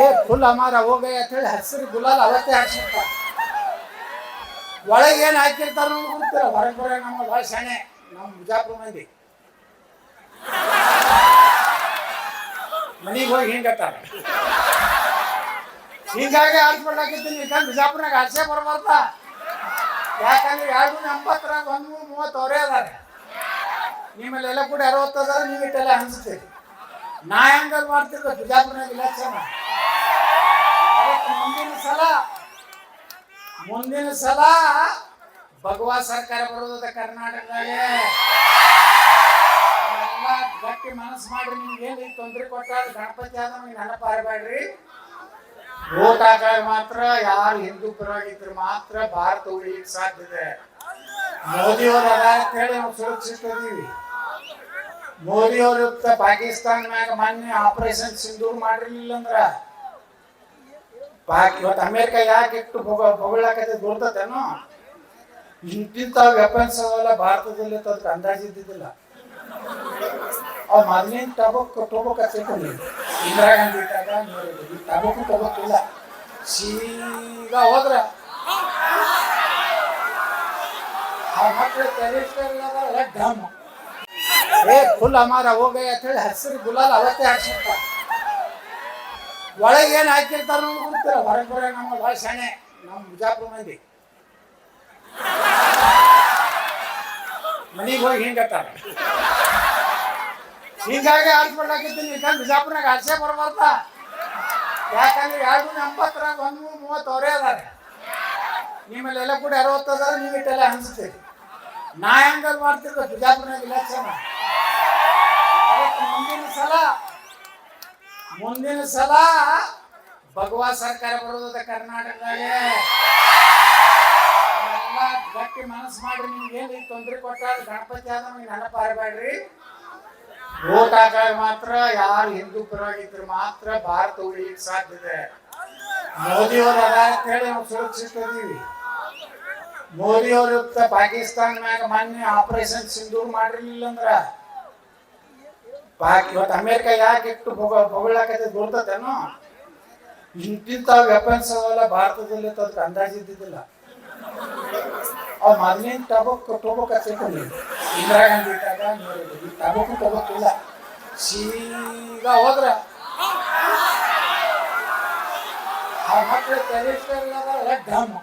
ಏ ಫುಲ್ ಅಮಾರ ಹೋಗಯ್ಯ ಅಂತ ಹೇಳಿ ಹಸಿರು ಗುಲಾಲ್ ಅವತ್ತೇ ಹಾಕ್ಸಿರ್ತಾರ ಒಳಗೆ ಏನು ಹಾಕಿರ್ತಾರ ಗೊತ್ತಿಲ್ಲ. ಹೊರಗೆ ಬರೋ ನಮ್ಮ ಭಾಳ ಶಾಣೆ. ನಮ್ಮ ಬಿಜಾಪುರ ಮಂದಿ. ಮನೆಗೆ ಹೋಗಿ ಹಿಂಗತ್ತಾರ ಹಿಂಗಾಗಿ ಆಡ್ಸ್ಬಿಡ್ಲಾಕಿದ್ದೀನಿ ಯಾಕಂದ್ರೆ ಬಿಜಾಪುರ್ನಾಗ ಆರ್ಸೆ ಬರ್ಬಾರ್ದ. ಯಾಕಂದ್ರೆ ಎರಡು ಎಂಬತ್ತರಾಗ ಒಂದು ಮೂವತ್ತು ಅವರೇ ಅದಾರ. ನಿಮ್ಮಲ್ಲೆಲ್ಲ ಕೂಡ ಅರವತ್ತು ನೀವು ಇಟ್ಟೆಲ್ಲ ಅನ್ಸುತ್ತೆ ನಾ ಹೆಂಗಲ್ ಮಾಡ್ತಿರ್ಬೇಕು? ಬಿಜಾಪುರ್ನಾಗ ಇಲೆಕ್ಷನ್ ಮುಂದಿನ ಸಲ ಭಗವಾ ಸರ್ಕಾರ ಬರೋದ ಕರ್ನಾಟಕದಾಗೆ ಗಟ್ಟಿ ಮನಸ್ಸು ಮಾಡ್ರಿ, ನಿಮ್ಗೆ ಏನು ತೊಂದರೆ ಕೊಟ್ಟಾರ ಗಣಪತಿ ಆದ ನೆನಪು ಹಾರಬೇಡ್ರಿ ಓಟ್ ಹಾಕಾಗ ಮಾತ್ರ ಯಾರು ಹಿಂದೂ ಪರವಾಗಿದ್ರೆ ಮಾತ್ರ ಭಾರತ ಉಳಿಲಿಕ್ಕೆ ಸಾಧ್ಯತೆ ಮೋದಿ ಅವರು ಅಂತ ಹೇಳಿ ನಾವು ಸುರಕ್ಷಿತ ಇದೀವಿ ಮೋದಿಯವರು ಪಾಕಿಸ್ತಾನ ಮ್ಯಾಗ ಮೊನ್ನೆ ಆಪರೇಷನ್ ಸಿಂಧೂರ್ ಮಾಡಿರ್ಲಿಲ್ಲ ಅಂದ್ರ ಪಾಕ್ ಇವತ್ತು ಅಮೇರಿಕ ಯಾಕೆ ಇಟ್ಟು ಹೊಗಳಾಕತ್ತೆ ಗೊತ್ತೇನೋ ಇಂತಿಂತ ವೆಪನ್ಸ್ ಅವೆಲ್ಲ ಭಾರತದಲ್ಲಿ ಅದಕ್ಕೆ ಅಂದಾಜಿದ್ದಿದ್ದಿಲ್ಲ ಅವ್ ಮೊದಲಿನ ಟಬಕ್ ಟೊಬಕ್ ಹಚ್ಚಿಕೊಂಡು ಇಂದಿರಾ ಗಾಂಧಿ ಇದ್ದಾಗ ನೋಡಿದ್ರು ಈ ಟಬಕ್ ಇಲ್ಲ. ಸೀದಾ ಹೋದ್ರ. ಆ ಮಕ್ಕಳು ತೆರಿಸ್ತಾರಲ್ಲ ಡ್ಯಾಮ್ ಏ, ಫುಲ್ ಅಮಾರ ಹೋಗಯ್ಯ ಅಂತ ಹೇಳಿ ಹಸಿರು ಗುಲಾಲ್ ಅವತ್ತೇ ಹಾಕ್ಸಿರ್ತಾರ. ಒಳಗೆ ಏನು ಹಾಕಿರ್ತಾರ ಗೊತ್ತಿಲ್ಲ. ಹೊರಗೆ ಬರೋ ನಮ್ಮ ಭಾಳ ಶಾಣೆ ನಮ್ಮ ಬಿಜಾಪುರ ಮಂದಿ ಮನೆಗೆ ಹೋಗಿ ಹಿಂಗತ್ತಾರ ಹಿಂಗಾಗಿ ಆಡ್ಸ್ಬಿಡ್ಲಾಕಿದ್ದೀನಿ ಯಾಕಂದ್ರೆ ಬಿಜಾಪುರನಾಗ ಆರ್ಸೆ ಬರ್ಬಾರ್ದ. ಯಾಕಂದ್ರೆ ಎರಡು ಎಂಬತ್ತರಾಗ ಒಂದು ಮೂವತ್ತು ಅವರೇ ನಿಮ್ಮಲ್ಲಿ ನಿಮ್ಮಲ್ಲೆಲ್ಲ ಕೂಡ ಅರವತ್ತು ಅದಾರ ನೀವು ಇಟ್ಟೆಲ್ಲ ಹಂಚ್ತೀರಿ. ನಾ ಹೆಂಗಲ್ ಮಾಡ್ತಿದ್ದೆ ಬಿಜಾಪುರ್ನಾಗ ಇಲೆಕ್ಷನ್ ಅದಕ್ಕೆ ಮುಂದಿನ ಸಲ ಮುಂದಿನ ಸಲ ಭಗವಾ ಸರ್ಕಾರ ಬರೋದ ಕರ್ನಾಟಕದಾಗೆ ಗಟ್ಟಿ ಮನಸ್ಸು ಮಾಡ್ರಿ, ನಿಮ್ಗೆ ಏನು ತೊಂದರೆ ಕೊಟ್ಟಾರ ಗಣಪತಿ ಆದ ನಮಗೆ ನೆನಪು ಹಾರಬೇಡ್ರಿ ಓಟ್ ಹಾಕಾಗ ಮಾತ್ರ ಯಾರು ಹಿಂದೂ ಪರವಾಗಿದ್ರೆ ಮಾತ್ರ ಭಾರತ ಉಳಿಲಿಕ್ಕೆ ಇದೆ. ಮೋದಿಯವರು ಅದ ಅಂತ ಹೇಳಿ ನಾವು ಸುರಕ್ಷಿತ ಇದೀವಿ ಮೋದಿಯವರು ಪಾಕಿಸ್ತಾನ ಮ್ಯಾಗ ಮೊನ್ನೆ ಆಪರೇಷನ್ ಸಿಂಧೂರ್ ಮಾಡಿರ್ಲಿಲ್ಲ ಅಂದ್ರ ಪಾಕ್ ಇವತ್ತು ಅಮೇರಿಕ ಯಾಕೆ ಇಟ್ಟು ಹೊಗಳಾಕತ್ತೆ ಗೊತ್ತೇನೋ ಇಂತಿಂತ ವೆಪನ್ಸ್ ಅವೆಲ್ಲ ಭಾರತದಲ್ಲಿ ಅದಕ್ಕೆ ಅಂದಾಜಿದ್ದಿದ್ದಿಲ್ಲ ಅವ್ ಮೊದಲಿನ ಟಬಕ್ ಟೊಬಕ್ ಹಚ್ಚಿಕೊಂಡು ಇಂದಿರಾ ಗಾಂಧಿ ಇದ್ದಾಗ ನೋಡಿದ್ರು ಈ ಟಬಕ್ ಇಲ್ಲ ಸೀದಾ ಹೋದ್ರ. ಆ ಮಕ್ಕಳು ತೆರಿಸ್ತಾರಲ್ಲ ಡ್ಯಾಮ್